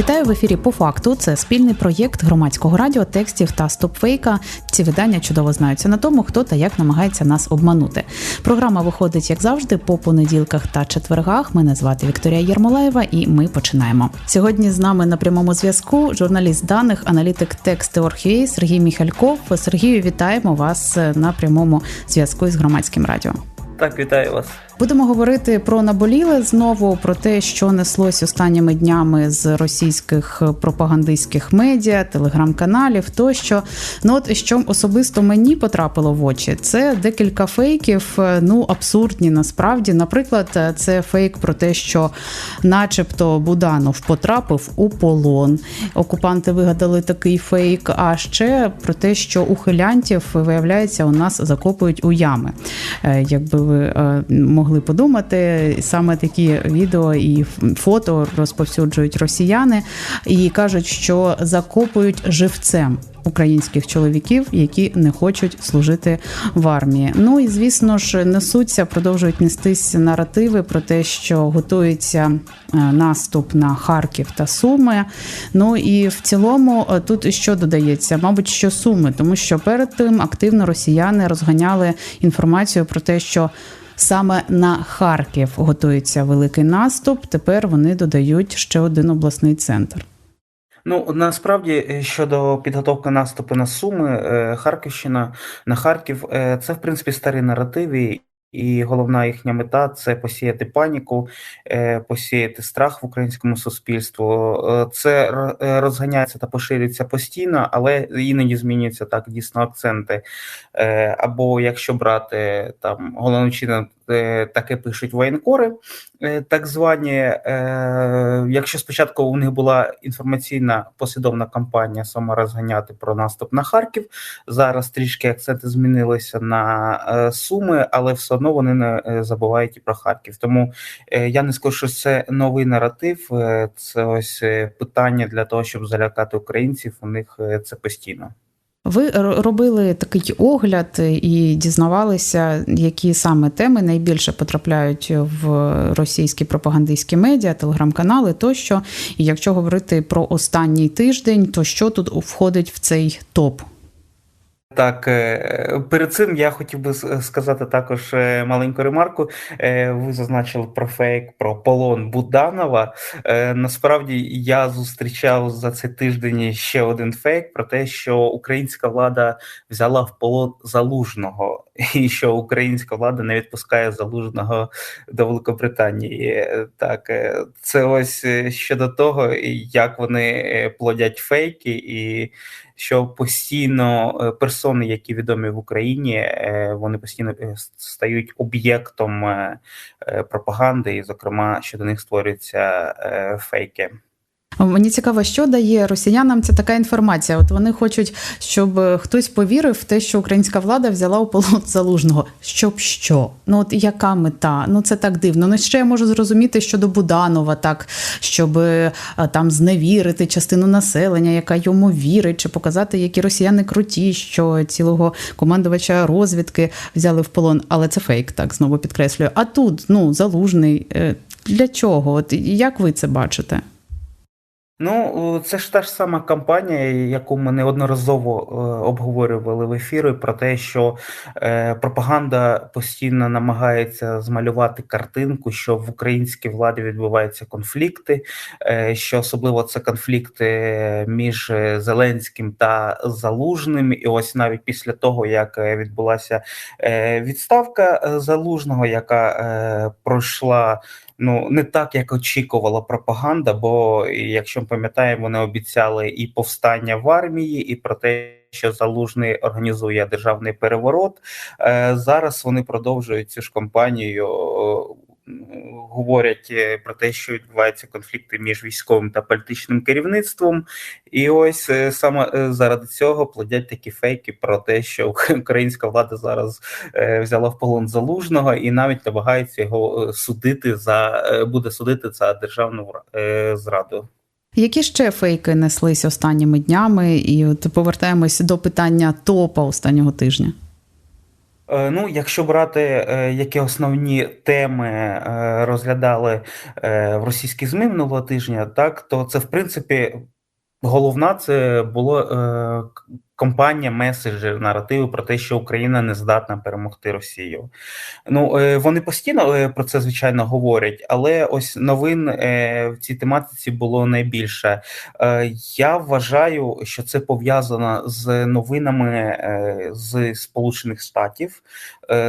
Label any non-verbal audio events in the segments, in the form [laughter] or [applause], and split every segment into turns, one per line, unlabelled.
Вітаю в ефірі по факту. Це спільний проєкт громадського радіо, текстів та стопфейка. Ці видання чудово знаються на тому, хто та як намагається нас обманути. Програма виходить, як завжди, по понеділках та четвергах. Мене звати Вікторія Єрмолаєва, і ми починаємо. Сьогодні з нами на прямому зв'язку журналіст даних, аналітик тексти Орхюєй Сергій Міхальков. Сергію, вітаємо вас на прямому зв'язку з громадським радіо.
Так, вітаю вас.
Будемо говорити про наболіле знову про те, що неслось останніми днями з російських пропагандистських медіа, телеграм-каналів. Тощо, ну от що особисто мені потрапило в очі, це декілька фейків. Ну абсурдні насправді. Наприклад, це фейк про те, що, начебто, Буданов потрапив у полон. Окупанти вигадали такий фейк. А ще про те, що ухилянтів виявляється, у нас закопують у ями. Е, якби ви е, могли могли подумати. Саме такі відео і фото розповсюджують росіяни і кажуть, що закопують живцем. Українських чоловіків, які не хочуть служити в армії. Ну і звісно ж несуться, продовжують нестись наративи про те, що готується е, наступ на Харків та Суми. Ну і в цілому е, тут що додається, мабуть, що суми, тому що перед тим активно росіяни розганяли інформацію про те, що Саме на Харків готується великий наступ. Тепер вони додають ще один обласний центр.
Ну насправді е, щодо підготовки наступу на Суми, е, Харківщина на Харків, е, це в принципі старі наративи, і головна їхня мета це посіяти паніку, е, посіяти страх в українському суспільству. Е, це е, розганяється та поширюється постійно, але іноді змінюються так дійсно акценти. Або якщо брати там Е, таке пишуть воєнкори, е, так звані. Е, якщо спочатку у них була інформаційна послідовна кампанія саме розганяти про наступ на Харків, зараз трішки акценти змінилися на Суми, але все одно вони не забувають і про Харків. Тому я не скажу, що це новий наратив, це ось питання для того, щоб залякати українців. У них це постійно.
Ви робили такий огляд і дізнавалися, які саме теми найбільше потрапляють в російські пропагандистські медіа, телеграм-канали тощо. І якщо говорити про останній тиждень, то що тут входить в цей топ?
Так, е, перед цим я хотів би сказати також е, маленьку ремарку. Е, ви зазначили про фейк про полон Буданова. Насправді я зустрічав за цей тиждень ще один фейк про те, що українська влада взяла в полон залужного, [laughs] і що українська влада не відпускає залужного до Великобританії. Так, це ось щодо того, як вони плодять фейки і що постійно е, персони, які відомі в Україні, е, вони постійно е, стають об'єктом пропаганди, і, зокрема, що до них створюються фейки.
Мені цікаво, що дає росіянам ця така інформація. От вони хочуть, щоб хтось повірив в те, що українська влада взяла у полон залужного. Щоб що? Ну от яка мета? Ну це так дивно. Ну ще я можу зрозуміти щодо Буданова, так щоб е, там зневірити частину населення, яка йому вірить, чи показати, які росіяни круті, що цілого командувача розвідки взяли в полон. Але це фейк, так знову підкреслюю. А тут ну залужний е, для чого? От як ви це бачите?
Ну, це ж та ж сама кампанія, яку ми неодноразово е, обговорювали в ефірі, про те, що е, пропаганда постійно намагається змалювати картинку, що в українській владі відбуваються конфлікти, е, що особливо це конфлікти між Зеленським та Залужним. І ось навіть після того, як відбулася відставка Залужного, яка пройшла ну не так, як очікувала пропаганда. Бо якщо ми пам'ятаємо, вони обіцяли і повстання в армії, і про те. Що залужний організує державний переворот е, зараз. Вони продовжують цю ж кампанію говорять е, про те, що відбуваються конфлікти між військовим та політичним керівництвом, і ось е, саме е, заради цього плодять такі фейки про те, що [laughs] українська влада зараз взяла в полон залужного і навіть намагається його судити за буде судити за державну зраду.
Які ще фейки неслись останніми днями? І от повертаємось до питання топа останнього тижня.
Е, Ну, якщо брати, е, які основні теми е, розглядали в російській ЗМІ минулого тижня, так то це в принципі головна це було е, меседжі, наративи про те, що Україна не здатна перемогти Росію. Ну е, вони постійно е, про це звичайно говорять, але ось новин е, в цій тематиці було найбільше. Я вважаю, що це пов'язано з новинами з Сполучених Штатів,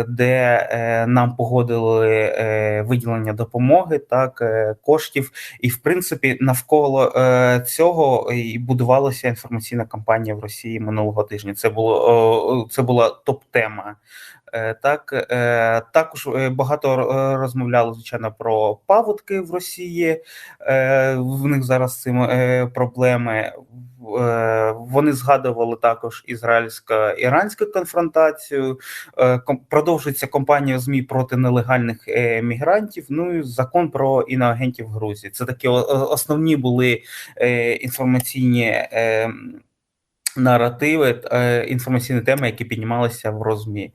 де е, нам погодили е, виділення допомоги, так е, коштів, і в принципі навколо е, цього і будувалася інформаційна кампанія в Росії минулого тижня. Це було це була топ-тема. Е, Так, е, також е, багато розмовляли звичайно про паводки в Росії. В них зараз цим проблеми. Вони згадували також ізраїльсько-іранську конфронтацію. Продовжується кампанія ЗМІ проти нелегальних мігрантів. Ну і закон про іноагентів Грузії. Це такі основні були інформаційні. Наративи, інформаційні теми, які піднімалися в розмі.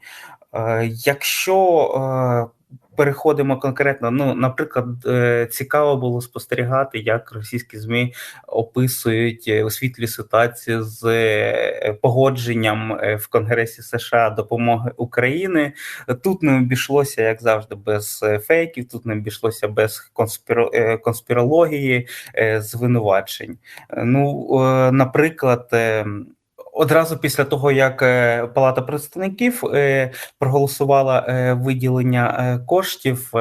Е, Якщо е, переходимо конкретно, ну, наприклад, е, цікаво було спостерігати, як російські ЗМІ описують світлі ситуацію з погодженням в Конгресі США допомоги України. Тут не обійшлося, як завжди, без фейків, тут не обійшлося без конспіро... конспірології, звинувачень. Ну, наприклад, одразу після того, як е, Палата представників е, проголосувала е, виділення коштів,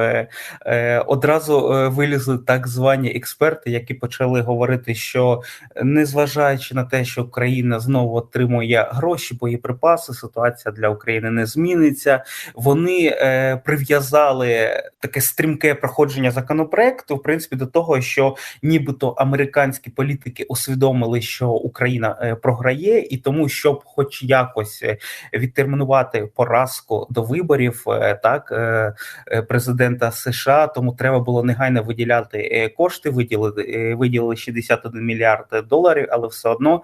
одразу вилізли так звані експерти, які почали говорити, що незважаючи на те, що Україна знову отримує гроші, боєприпаси, ситуація для України не зміниться. Вони прив'язали таке стрімке проходження законопроекту, в принципі, до того, що нібито американські політики усвідомили, що Україна програє, і тому, щоб, хоч якось е, відтермінувати поразку до виборів, е, так е, президента США, тому треба було негайно виділяти кошти. Виділили виділили 61 мільярд доларів, але все одно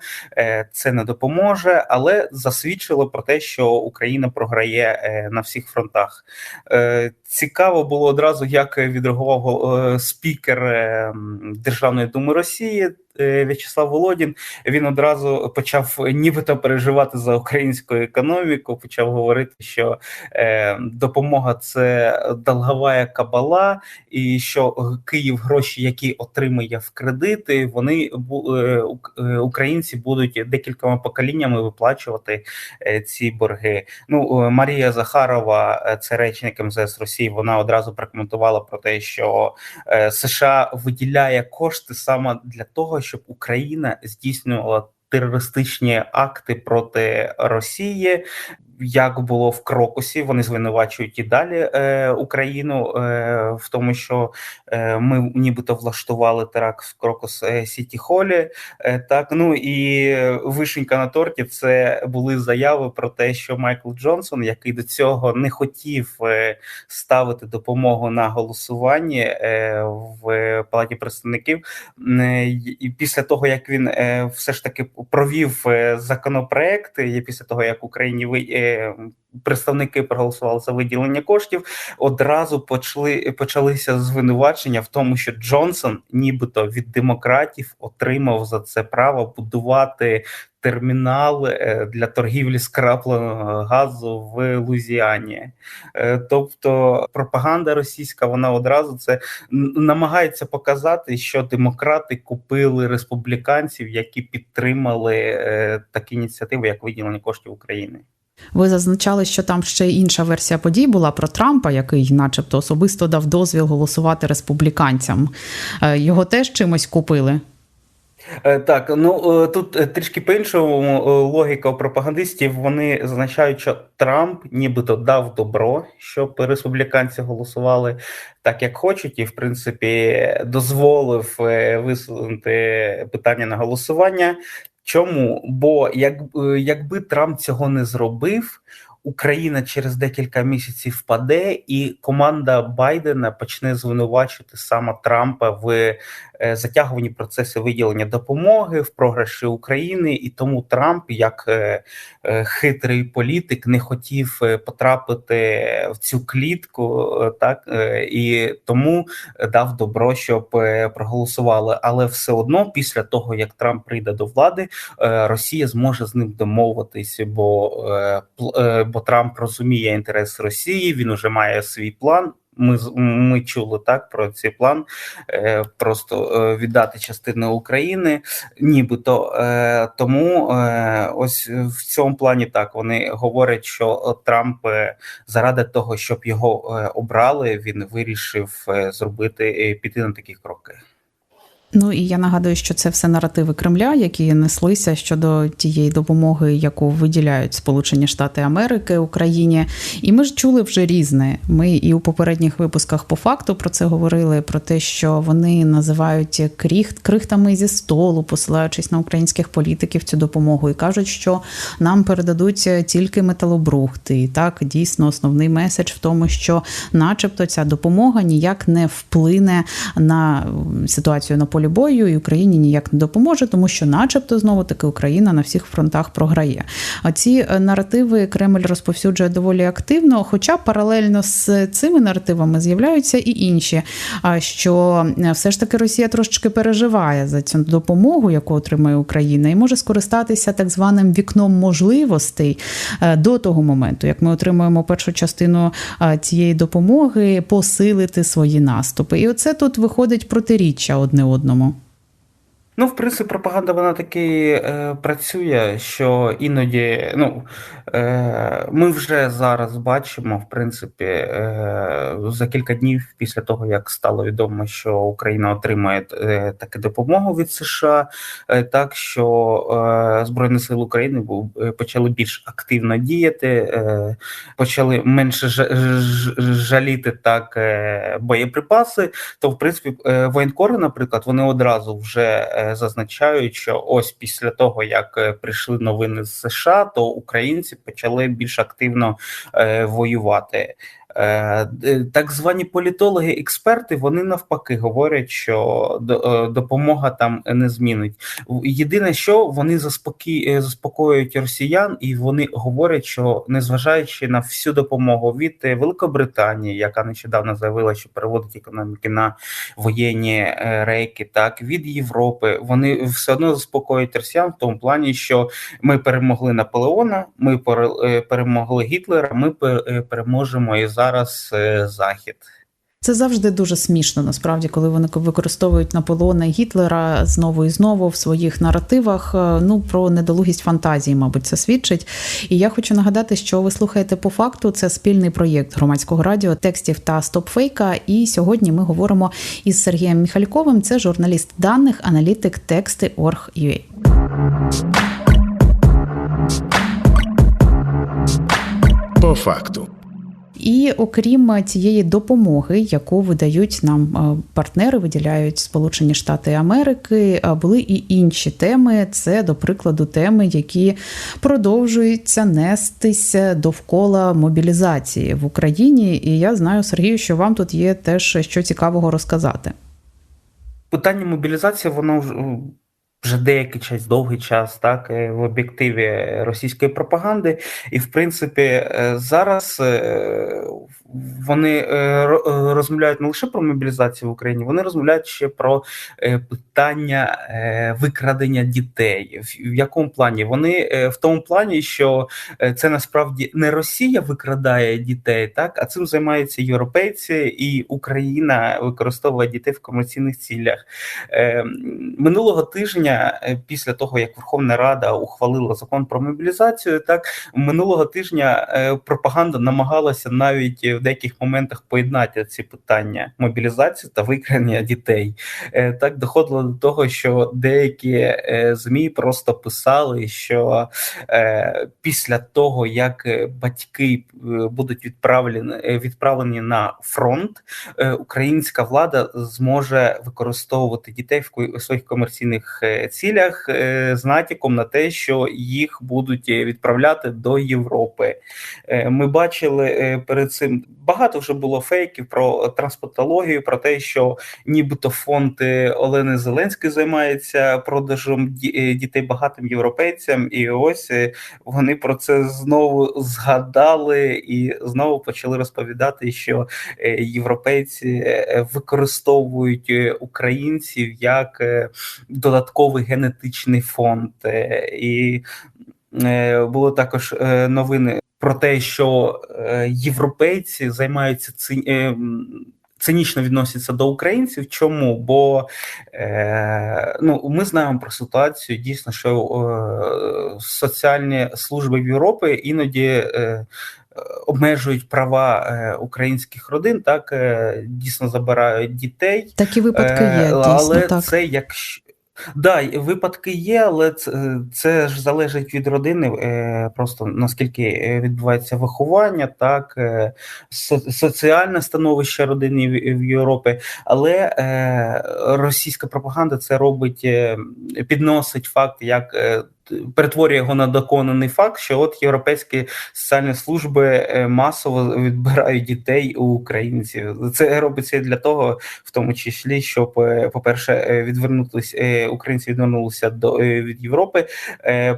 це не допоможе. Але засвідчило про те, що Україна програє на всіх фронтах. Цікаво було одразу, як відреагував спікер е, Державної думи Росії В'ячеслав Володін. Він одразу почав нібито переживати за українську економіку, почав говорити, що е, допомога це долгова кабала, і що Київ гроші, які отримує в кредити, вони е, е, українці будуть декількома поколіннями виплачувати е, ці борги. Ну, е, Марія Захарова, е, це речник МЗС Росії, вона одразу прокоментувала про те, що е, США виділяє кошти саме для того, щоб Україна здійснювала терористичні акти проти Росії. Як було в Крокусі, вони звинувачують і далі е, Україну е, в тому, що е, ми нібито влаштували теракт в Крокус е, Сіті Холі. Е, так, ну і вишенька на торті це були заяви про те, що Майкл Джонсон, який до цього не хотів е, ставити допомогу на голосуванні е, в Палаті представників, е, і після того як він е, все ж таки провів е, законопроект, і після того як Україні ви е, представники проголосували за виділення коштів, одразу почали почалися звинувачення в тому, що Джонсон, нібито від демократів, отримав за це право будувати термінал е, для торгівлі скрапленого газу в Лузіані. Е, Тобто пропаганда російська вона одразу це намагається показати, що демократи купили республіканців, які підтримали е, такі ініціативи, як виділення коштів України.
Ви зазначали, що там ще інша версія подій була про Трампа, який, начебто, особисто дав дозвіл голосувати республіканцям. Е, Його теж чимось купили.
Е, Так, ну е, тут трішки по-іншому е, логіка у пропагандистів. Вони зазначають, що Трамп нібито дав добро, щоб республіканці голосували так, як хочуть, і в принципі дозволив висунути питання на голосування. Чому? Бо як, е, якби Трамп цього не зробив, Україна через декілька місяців впаде, і команда Байдена почне звинувачувати саме Трампа в е, затягуванні процесу виділення допомоги в програші України, і тому Трамп, як е, е, хитрий політик, не хотів потрапити в цю клітку, так і тому дав добро, щоб проголосували. Але все одно, після того як Трамп прийде до влади, Росія зможе з ним домовитись, бо, бо Трамп розуміє інтерес Росії. Він уже має свій план. Ми ми чули так про цей план, е, просто е, віддати частину України, нібито е, тому е, ось в цьому плані так вони говорять, що Трамп е, заради того, щоб його е, обрали, він вирішив е, зробити е, піти на такі кроки.
Ну і я нагадую, що це все наративи Кремля, які неслися щодо тієї допомоги, яку виділяють Сполучені Штати Америки Україні. І ми ж чули вже різне. Ми і у попередніх випусках по факту про це говорили: про те, що вони називають кріхт крихтами зі столу, посилаючись на українських політиків цю допомогу, і кажуть, що нам передадуть тільки металобрухти. І так дійсно основний меседж в тому, що, начебто, ця допомога ніяк не вплине на ситуацію на полі бою, і Україні ніяк не допоможе, тому що, начебто, знову таки Україна на всіх фронтах програє. А ці е, наративи Кремль розповсюджує доволі активно. Хоча паралельно з цими наративами з'являються і інші. Що е, все ж таки Росія трошечки переживає за цю допомогу, яку отримує Україна, і може скористатися так званим вікном можливостей е, до того моменту, як ми отримуємо першу частину цієї допомоги, посилити свої наступи. І оце тут виходить протиріччя одне moment
Ну, в принципі, пропаганда вона таки е, працює, що іноді, ну е, ми вже зараз бачимо, в принципі, е, за кілька днів після того, як стало відомо, що Україна отримає е, таку допомогу від США, е, так що е, Збройні Сили України е, почали більш активно діяти, е, почали менше ж- жаліти так е, боєприпаси. То, в принципі, е, воєнкори, наприклад, вони одразу вже е, зазначають, що ось після того, як е, прийшли новини з США, то українці почали більш активно е, воювати. Е, д- Так звані політологи, експерти, вони навпаки говорять, що е, допомога там не змінить. Єдине, що вони заспокі... е, заспокоюють росіян, і вони говорять, що незважаючи на всю допомогу від е, Великобританії, яка нещодавно заявила, що переводить економіки на воєнні е, рейки, так від Європи, вони все одно заспокоюють росіян в тому плані, що ми перемогли Наполеона, ми пере- е, перемогли Гітлера, ми е, переможемо і зараз е, Захід.
Це завжди дуже смішно, насправді, коли вони використовують Наполеона і Гітлера знову і знову в своїх наративах. Е, Ну про недолугість фантазії, мабуть, це свідчить. І я хочу нагадати, що ви слухаєте по факту. Це спільний проєкт громадського радіо, текстів та стопфейка. І сьогодні ми говоримо із Сергієм Міхальковим. Це журналіст даних, аналітик тексти Орг.ua.
По факту.
І окрім цієї допомоги, яку видають нам е, партнери, виділяють Сполучені Штати Америки, е, були і інші теми. Це, до прикладу, теми, які продовжуються нестися довкола мобілізації в Україні. І я знаю, Сергію, що вам тут є теж що цікавого розказати.
Питання мобілізації, воно вже деякий час, довгий час, так е, в об'єктиві російської пропаганди, і в принципі е, зараз е, вони ро- розмовляють не лише про мобілізацію в Україні, вони розмовляють ще про питання викрадення дітей. В якому плані? Вони в тому плані, що це насправді не Росія викрадає дітей, так а цим займаються європейці, і Україна використовує дітей в комерційних цілях. Минулого тижня, е, після того як Верховна Рада ухвалила закон про мобілізацію, так минулого тижня е, пропаганда намагалася навіть в деяких моментах поєднати ці питання мобілізації та викрадення дітей. Е, Так доходило до того, що деякі змі просто писали, що після того як батьки будуть відправлені відправлені на фронт, українська влада зможе використовувати дітей в своїх комерційних цілях е, з натяком на те, що їх будуть е, відправляти до Європи. Е, Ми бачили перед цим багато вже було фейків про трансплантологію, про те, що нібито фонд е, Олени Зеленської займається продажем е, дітей багатим європейцям, і ось е, вони про це знову згадали і знову почали розповідати, що європейці використовують українців як додатковий генетичний фонд. І було також новини про те, що е, європейці займаються е, цинічно відносяться до українців. Чому? Бо е, ну, ми знаємо про ситуацію дійсно, що е, соціальні служби в Європі іноді. Е, Обмежують права е, українських родин, так е, дійсно забирають дітей,
Такі випадки
Е,
є, дійсно
але
так.
це якщо да, випадки є, але це, це ж залежить від родини, е, просто наскільки е, відбувається виховання, так е, соціальне становище родини в, Європі. Але е, російська пропаганда це робить, е, підносить факт, як е, перетворює його на доконаний факт, що от європейські соціальні служби е, масово відбирають дітей у українців. Це робиться для того, в тому числі, щоб, е, по-перше, е, відвернутися українці відвернулися до від Європи.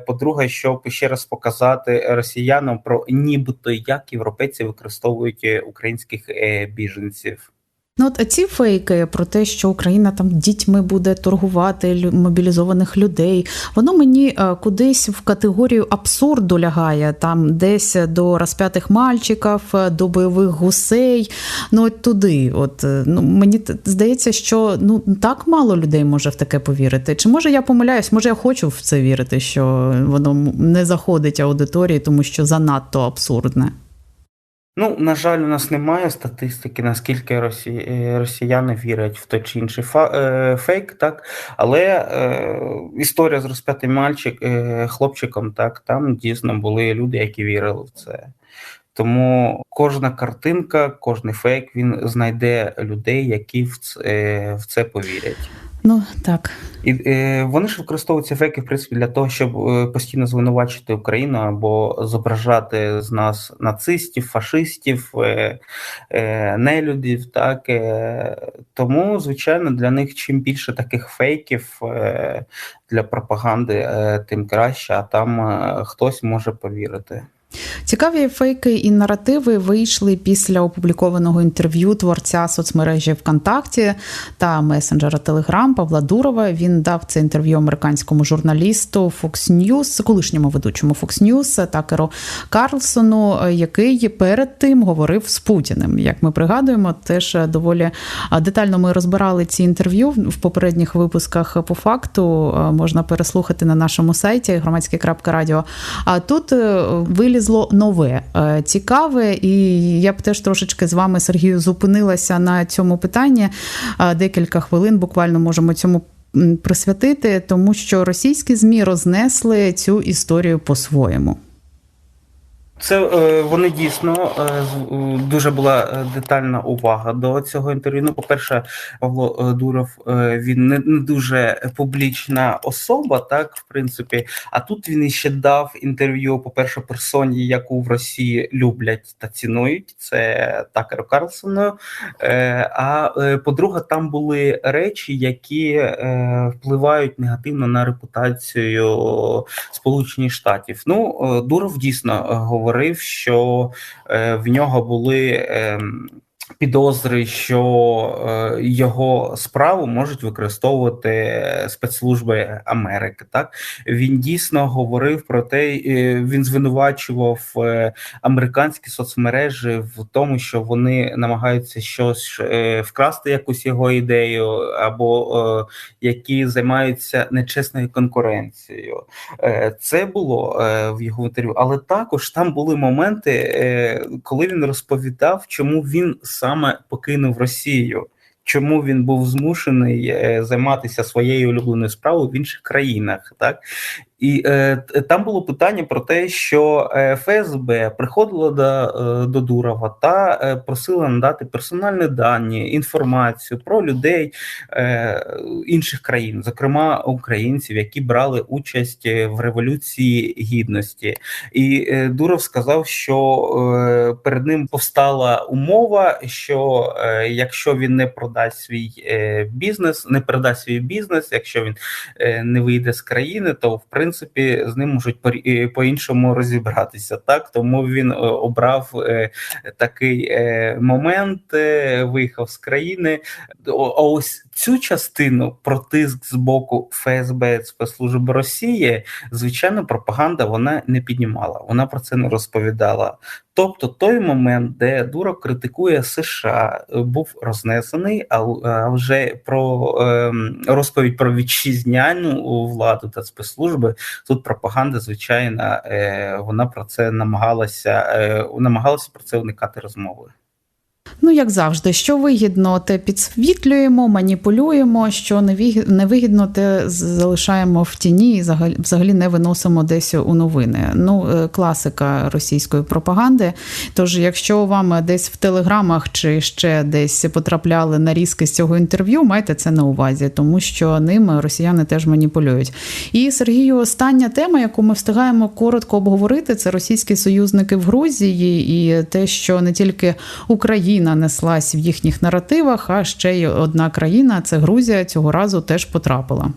По-друге, щоб ще раз показати росіянам про нібито як європейці використовують українських біженців.
Ну, от ці фейки про те, що Україна там дітьми буде торгувати мобілізованих людей, воно мені е, кудись в категорію абсурду лягає, там десь до розп'ятих мальчиків, е, до бойових гусей. Ну от туди. От е, ну мені здається, що ну так мало людей може в таке повірити. Чи може я помиляюсь? Може, я хочу в це вірити, що воно не заходить аудиторії, тому що занадто абсурдне.
Ну, на жаль, у нас немає статистики, наскільки росі... е, росіяни вірять в той чи інший фа... е, фейк, так. Але е, історія з розп'ятим мальчик, е, хлопчиком, так, там дійсно були люди, які вірили в це. Тому кожна картинка, кожний фейк він знайде людей, які в це, в це повірять.
Ну так.
І е, вони ж використовують ці фейки, в принципі, для того, щоб е, постійно звинувачити Україну або зображати з нас нацистів, фашистів, е, нелюдів. Так тому, звичайно, для них чим більше таких фейків для пропаганди, тим краще. А там хтось може повірити.
Цікаві фейки і наративи вийшли після опублікованого інтерв'ю творця соцмережі ВКонтакті та месенджера Телеграм Павла Дурова. Він дав це інтерв'ю американському журналісту Fox News, колишньому ведучому Fox News Такеру Карлсону, який перед тим говорив з Путіним. Як ми пригадуємо, теж доволі детально ми розбирали ці інтерв'ю в попередніх випусках. По факту можна переслухати на нашому сайті громадське.радіо. А тут виліз вилізло нове, цікаве, і я б теж трошечки з вами, Сергію, зупинилася на цьому питанні. Декілька хвилин буквально можемо цьому присвятити, тому що російські змі рознесли цю історію по-своєму.
Це вони дійсно дуже була детальна увага до цього інтерв'ю. Ну, по-перше, Павло Дуров він не, дуже публічна особа, так в принципі. А тут він іще дав інтерв'ю, по-перше, персоні, яку в Росії люблять та цінують. Це Такеру Карлсону. А по-друге, там були речі, які впливають негативно на репутацію Сполучених Штатів. Ну, Дуров дійсно говорив говорив, що е, в нього були е, підозри, що е, його справу можуть використовувати спецслужби Америки. Так він дійсно говорив про те, е, він звинувачував е, американські соцмережі в тому, що вони намагаються щось е, вкрасти якусь його ідею, або е, які займаються нечесною конкуренцією. Е, Це було е, в його інтерв'ю, але також там були моменти, е, коли він розповідав, чому він саме покинув Росію. Чому він був змушений е, займатися своєю улюбленою справою в інших країнах, так і е, там було питання про те, що е, ФСБ приходило до е, до Дурова та е, просила надати персональні дані, інформацію про людей е, інших країн, зокрема українців, які брали участь в революції гідності. І е, Дуров сказав, що е, перед ним повстала умова, що е, якщо він не продасть свій е, бізнес, не передасть свій бізнес, якщо він е, не вийде з країни, то в принципі з ним можуть по іншому розібратися. Так тому він е, обрав е, такий е, момент, виїхав з країни. А ось цю частину про тиск з боку ФСБ спецслужб Росії, звичайно, пропаганда вона не піднімала. Вона про це не розповідала. Тобто той момент, де Дуров критикує США, був рознесений, а вже про ем, розповідь про вітчизняну владу та спецслужби тут пропаганда, звичайно, е, вона про це намагалася е, намагалася про це уникати розмови.
Ну, як завжди, що вигідно, те підсвітлюємо, маніпулюємо, що невигідно, те залишаємо в тіні і взагалі не виносимо десь у новини. Ну, е, класика російської пропаганди. Тож, якщо вам десь в телеграмах чи ще десь потрапляли нарізки з цього інтерв'ю, майте це на увазі, тому що ним росіяни теж маніпулюють. І Сергію, остання тема, яку ми встигаємо коротко обговорити, це російські союзники в Грузії і те, що не тільки Україна. Неслась в їхніх наративах, а ще й одна країна це Грузія цього разу теж потрапила.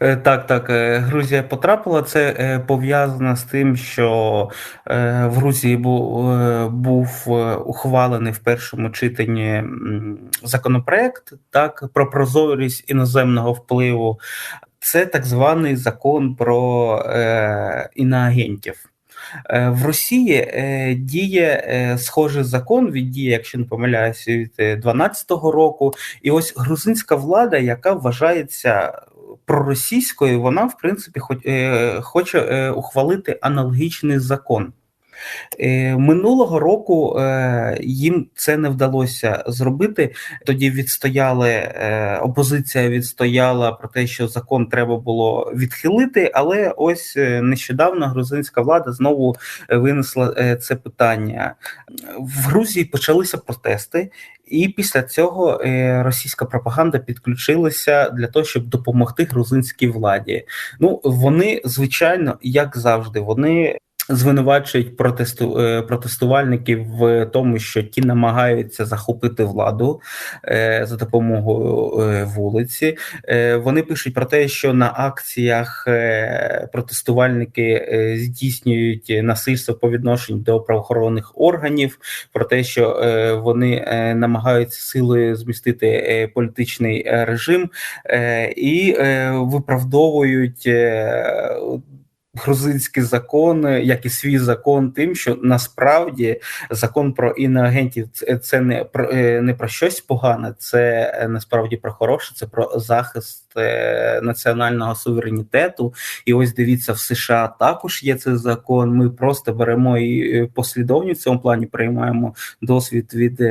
Е, так, так, е, Грузія потрапила. Це е, пов'язано з тим, що в Грузії був ухвалений в першому читанні законопроект так про прозорість іноземного впливу. Це так званий закон про іноагентів. Е, в Росії е, діє е, схожий закон від діє, якщо не помиляюся, від 2012 року. І ось грузинська влада, яка вважається проросійською, вона в принципі хоче ухвалити аналогічний закон. Е, минулого року е, їм це не вдалося зробити. Тоді відстояли е, опозиція, відстояла про те, що закон треба було відхилити, але ось нещодавно грузинська влада знову винесла це питання. В Грузії почалися протести. І після цього російська пропаганда підключилася для того, щоб допомогти грузинській владі. Ну вони звичайно, як завжди, вони звинувачують протесту е, протестувальників в тому, що ті намагаються захопити владу е, за допомогою е, вулиці. Вони пишуть про те, що на акціях протестувальники здійснюють насильство по відношенню до правоохоронних органів, про те, що вони намагаються силою змістити політичний режим і виправдовують грузинський закон, як і свій закон, тим, що насправді закон про іноагентів це не про е, не про щось погане, це е, насправді про хороше, це про захист е, національного суверенітету. І ось дивіться, в США також є цей закон. Ми просто беремо і послідовні в цьому плані приймаємо досвід від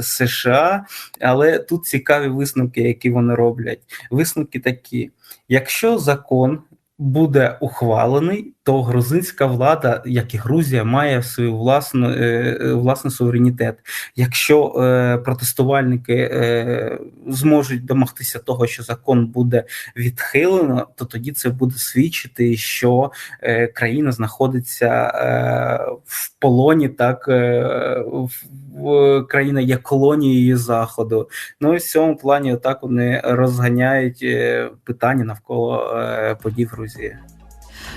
США, але тут цікаві висновки, які вони роблять. Висновки такі: якщо закон буде ухвалений, то грузинська влада, як і Грузія, має свій власну е, е, власний суверенітет. Якщо е, протестувальники зможуть домогтися того, що закон буде відхилено, то тоді це буде свідчити, що країна знаходиться в полоні, так в країна є колонією заходу. Ну і в цьому плані так вони розганяють питання навколо подій в Грузії.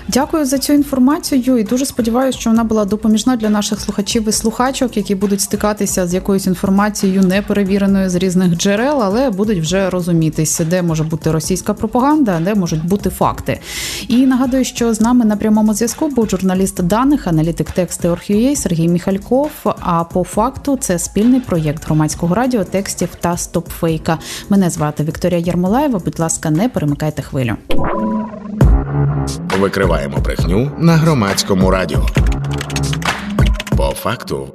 Дякую за цю інформацію і дуже сподіваюся, що вона була допоміжна для наших слухачів і слухачок, які будуть стикатися з якоюсь інформацією неперевіреною з різних джерел, але будуть вже розумітися, де може бути російська пропаганда, де можуть бути факти. І нагадую, що з нами на прямому зв'язку був журналіст даних, аналітик тексти Орг.ua Сергій Міхальков. А по факту це спільний проєкт громадського радіо, текстів та стопфейка. Мене звати Вікторія Ярмолаєва. Будь ласка, не перемикайте хвилю.
Викриваємо брехню на громадському радіо. По факту